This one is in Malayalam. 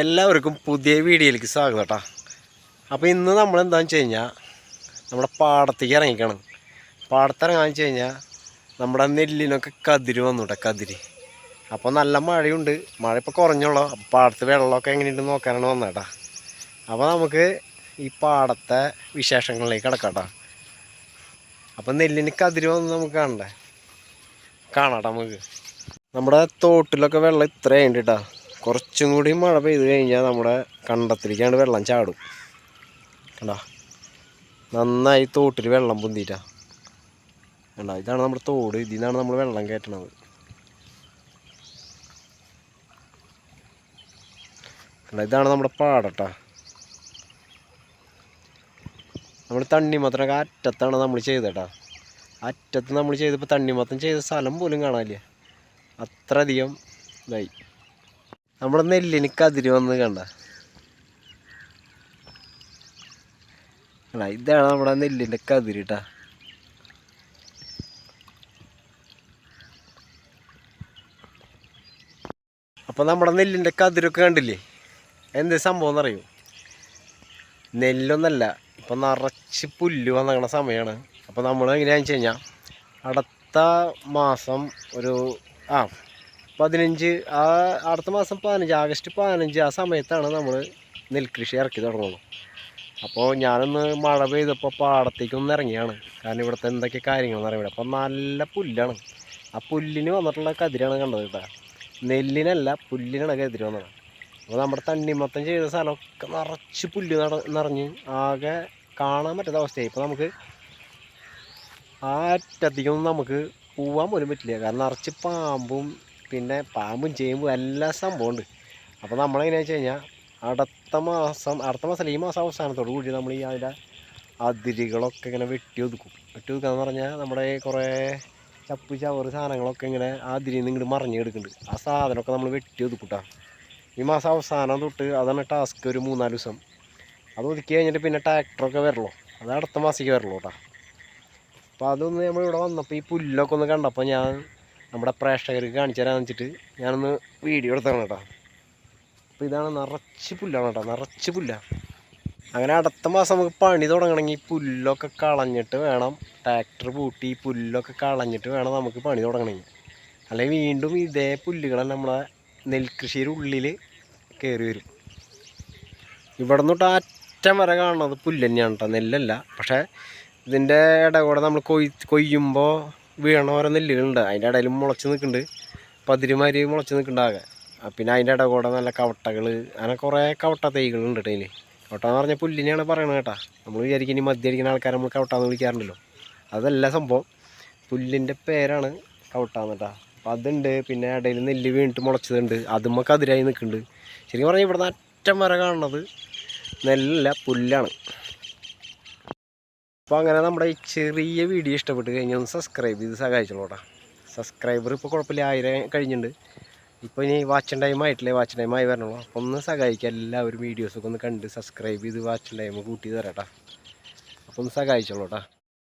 എല്ലാവർക്കും പുതിയ വീഡിയോയിലേക്ക് സ്വാഗതം കേട്ടോ അപ്പോൾ ഇന്ന് നമ്മൾ എന്താണെന്ന് വെച്ച് കഴിഞ്ഞാൽ നമ്മുടെ പാടത്തേക്ക് ഇറങ്ങിക്കണം. പാടത്തിറങ്ങാന്ന് വെച്ച് കഴിഞ്ഞാൽ നമ്മുടെ നെല്ലിനൊക്കെ കതിര് വന്നു കേട്ടോ കതിര്. അപ്പോൾ നല്ല മഴയുണ്ട്. മഴ ഇപ്പോൾ കുറഞ്ഞുള്ളൂ പാടത്ത് വെള്ളമൊക്കെ എങ്ങനെയുണ്ട് നോക്കാനാണ് വന്നത് കേട്ടോ അപ്പോൾ നമുക്ക് ഈ പാടത്തെ വിശേഷങ്ങളിലേക്ക് കിടക്കാം കേട്ടോ അപ്പോൾ നെല്ലിന് കതിര് വന്ന് നമുക്ക് കാണണ്ടേ? കാണാം നമുക്ക്. നമ്മുടെ തോട്ടിലൊക്കെ വെള്ളം ഇത്രയുണ്ട് കേട്ടോ കുറച്ചും കൂടി മഴ പെയ്ത് കഴിഞ്ഞാൽ നമ്മുടെ കണ്ടത്തിലേക്കാണ് വെള്ളം ചാടും. കണ്ടാ? നന്നായി തോട്ടിൽ വെള്ളം പൊന്തിയിട്ടാ. കണ്ടാ? ഇതാണ് നമ്മുടെ തോട്. ഇതിൽ നിന്നാണ് നമ്മൾ വെള്ളം കയറ്റണത്. കണ്ടാ? ഇതാണ് നമ്മുടെ പാടട്ടാ. നമ്മൾ തണ്ണിമത്തനൊക്കെ അറ്റത്താണ് നമ്മൾ ചെയ്തേട്ടാ. അറ്റത്ത് നമ്മൾ ചെയ്തപ്പോൾ തണ്ണിമത്തൻ ചെയ്ത സ്ഥലം പോലും കാണാനില്ല. അത്രയധികം ഇതായി. നമ്മുടെ നെല്ലിന് കതിര് വന്ന് കണ്ട. ഇതാണ് നമ്മുടെ നെല്ലിന്റെ കതിര് കേട്ടാ അപ്പോൾ നമ്മുടെ നെല്ലിന്റെ കതിരൊക്കെ കണ്ടില്ലേ? എന്ത് സംഭവം എന്നറിയോ? നെല്ലൊന്നല്ല ഇപ്പം നിറച്ച് പുല്ല് വന്നങ്ങണ സമയമാണ് അപ്പോൾ നമ്മൾ എങ്ങനെയാണെന്ന് വെച്ച് കഴിഞ്ഞാൽ അടുത്ത മാസം ഒരു ആ പതിനഞ്ച് ആ അടുത്ത മാസം പതിനഞ്ച് ആഗസ്റ്റ് പതിനഞ്ച് ആ സമയത്താണ് നമ്മൾ നെൽകൃഷി ഇറക്കി തുടങ്ങുള്ളൂ അപ്പോൾ ഞാനൊന്ന് മഴ പെയ്തപ്പോൾ പാടത്തേക്കൊന്ന് ഇറങ്ങിയാണ്. കാരണം ഇവിടുത്തെ എന്തൊക്കെ കാര്യങ്ങളെന്ന് അറിയാം അപ്പോൾ നല്ല പുല്ലാണ്. ആ പുല്ലിന് വന്നിട്ടുള്ള കതിരാണ് കണ്ടത് കേട്ടോ. നെല്ലിനല്ല പുല്ലിനാണ് കതിര് വന്നത്. അപ്പോൾ നമ്മുടെ തണ്ണിമത്തം ചെയ്ത സ്ഥലമൊക്കെ നിറച്ച് പുല്ല് നിറഞ്ഞ് ആകെ കാണാൻ പറ്റാത്ത അവസ്ഥയായി. ഇപ്പോൾ നമുക്ക് ആ അറ്റത്തേക്കൊന്നും നമുക്ക് പോവാൻ പോലും പറ്റില്ല. കാരണം നിറച്ച് പാമ്പും പിന്നെ പാമ്പും ചേമ്പും എല്ലാ സംഭവമുണ്ട്. അപ്പോൾ നമ്മളെങ്ങനെയാണെന്ന് വെച്ച് കഴിഞ്ഞാൽ അടുത്ത മാസം അടുത്ത മാസം ഈ മാസം അവസാനത്തോടു കൂടി നമ്മൾ ഈ അതിന്റെ അതിരുകളൊക്കെ ഇങ്ങനെ വെട്ടി ഒതുക്കും വെട്ടി ഒതുക്കുക എന്ന് പറഞ്ഞാൽ നമ്മുടെ കുറേ ചപ്പ് ചവറ് സാധനങ്ങളൊക്കെ ഇങ്ങനെ ആ അതിരിയിൽ നിന്ന് ഇങ്ങോട്ട് മറിഞ്ഞ് കിടക്കുന്നുണ്ട് ആ സാധനമൊക്കെ നമ്മൾ വെട്ടി ഒതുക്കൂട്ടാ ഈ മാസം അവസാനം തൊട്ട് അതാണ് ടാസ്ക് ഒരു മൂന്നാൽ ദിവസം. അത് ഒതുക്കി കഴിഞ്ഞിട്ട് പിന്നെ ട്രാക്ടറൊക്കെ വരല്ലോ. അത് അടുത്ത മാസത്തേക്ക് വരല്ലോ കേട്ടോ അപ്പോൾ അതൊന്ന് നമ്മൾ ഇവിടെ വന്നപ്പോൾ ഈ പുല്ലൊക്കെ ഒന്ന് കണ്ടപ്പോൾ ഞാൻ നമ്മുടെ പ്രേക്ഷകർക്ക് കാണിച്ചു തരാമെന്ന് വെച്ചിട്ട് ഞാനൊന്ന് വീഡിയോ എടുത്താണ് കേട്ടോ. അപ്പോൾ ഇതാണ് നിറച്ച് പുല്ലാണ് കേട്ടോ നിറച്ച് പുല്ല. അങ്ങനെ അടുത്ത മാസം നമുക്ക് പണി തുടങ്ങണമെങ്കിൽ പുല്ലൊക്കെ കളഞ്ഞിട്ട് വേണം ട്രാക്ടർ പൂട്ടി പുല്ലൊക്കെ കളഞ്ഞിട്ട് വേണം നമുക്ക് പണി തുടങ്ങണമെങ്കിൽ. അല്ലെങ്കിൽ വീണ്ടും ഇതേ പുല്ലുകളെ നമ്മളെ നെൽകൃഷിയുടെ ഉള്ളിൽ കയറി വരും. ഇവിടെ നിന്നിട്ട് അറ്റം വരെ കാണുന്നത് പുല്ല് തന്നെയാണ് കേട്ടോ നെല്ലല്ല. പക്ഷേ ഇതിന്റെ ഇടകൂടെ നമ്മൾ കൊയ് കൊയ്യുമ്പോൾ വീണ ഓരോ നെല്ലുകളുണ്ട് അതിന്റെ ഇടയിൽ മുളച്ച് നിൽക്കുന്നുണ്ട്. പതിരുമാരി മുളച്ച് നിൽക്കുന്നുണ്ട് ആകെ. ആ, പിന്നെ അതിന്റെ ഇട കൂടെ നല്ല കവട്ടകൾ അങ്ങനെ കുറേ കവട്ട തൈകളുണ്ട് കേട്ടോ കവട്ട എന്ന് പറഞ്ഞാൽ പുല്ലിനെയാണ് പറയണത് കേട്ടോ. നമ്മൾ വിചാരിക്കും ഇനി മദ്യടിക്കുന്ന ആൾക്കാരെ നമ്മൾ കവട്ടാന്ന് വിളിക്കാറുണ്ടല്ലോ. അതല്ല സംഭവം. പുല്ലിന്റെ പേരാണ് കവട്ടാന്ന് കേട്ടോ. അപ്പോൾ അതുണ്ട്. പിന്നെ ഇടയിൽ നെല്ല് വീണിട്ട് മുളച്ചതുണ്ട്. അതുമ്മക്ക് അതിരായി നിൽക്കുന്നുണ്ട്. ശരിക്കും പറഞ്ഞാൽ ഇവിടുന്ന് അറ്റം വരെ കാണുന്നത് നെല്ലല്ല പുല്ലാണ്. അപ്പോൾ അങ്ങനെ നമ്മുടെ ഈ ചെറിയ വീഡിയോ ഇഷ്ടപ്പെട്ട് കഴിഞ്ഞാൽ ഒന്ന് സബ്സ്ക്രൈബ് ചെയ്ത് സഹായിച്ചോളൂട്ടാ. സബ്സ്ക്രൈബർ ഇപ്പോൾ കുഴപ്പമില്ല ആയിരം കഴിഞ്ഞിട്ടുണ്ട് ഇപ്പോൾ ഇനി വാച്ച് ടൈം ആയിട്ടില്ലേ? വാച്ച് ടൈം ആയി വരണുള്ളൂ. അപ്പോൾ ഒന്ന് സഹായിക്കുക എല്ലാവരും വീഡിയോസൊക്കെ ഒന്ന് കണ്ട് സബ്സ്ക്രൈബ് ചെയ്ത് വാച്ച് ടൈം കൂട്ടി തരാം കേട്ടോ അപ്പോൾ ഒന്ന് സഹായിച്ചോളൂ കേട്ടോ